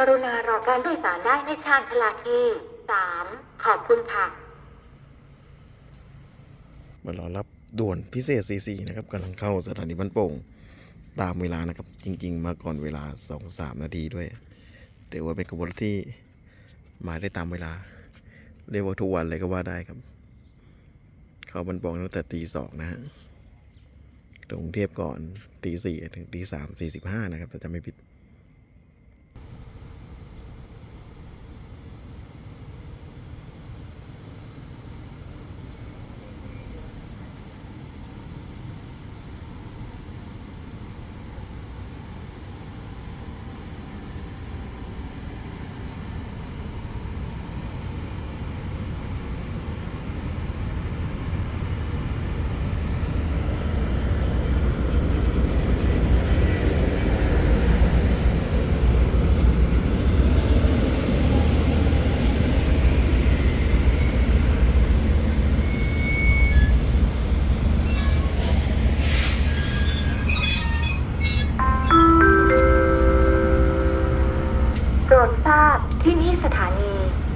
กรุณารอการโดยสารได้ในชานชลาที่สามขอบคุณค่ะมารอรับด่วนพิเศษ CC นะครับกำลังเข้าสถานีบ้านโป่ง ตามเวลานะครับ จริง ๆ มาก่อนเวลา 2-3 นาทีด้วยแต่ว่าเป็นขบวนที่มาได้ตามเวลา เรียกว่าทุกวันเลยก็ว่าได้ครับ เข้าบ้านโป่งตั้งแต่ตีสองนะฮะถึงกรุงเทพก่อนตีสี่ถึงตีสามสี่สิบห้านะครับถ้าจะไม่ผิด โปรดทราบที่นี่สถานี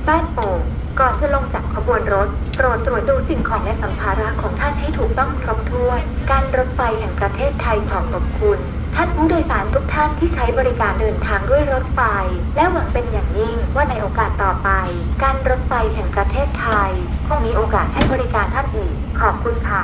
บ้านโป่งก่อนจะลงจากขบวนรถ โปรดตรวจดูสิ่งของและสัมภาระของท่านให้ถูกต้องครบถ้วน การรถไฟแห่งประเทศไทยขอขอบคุณ ท่านผู้โดยสารทุกท่านที่ใช้บริการเดินทางด้วยรถไฟ และหวังเป็นอย่างยิ่งว่าในโอกาสต่อไป การรถไฟแห่งประเทศไทย คงมีโอกาสให้บริการท่านอีก ขอบคุณค่ะ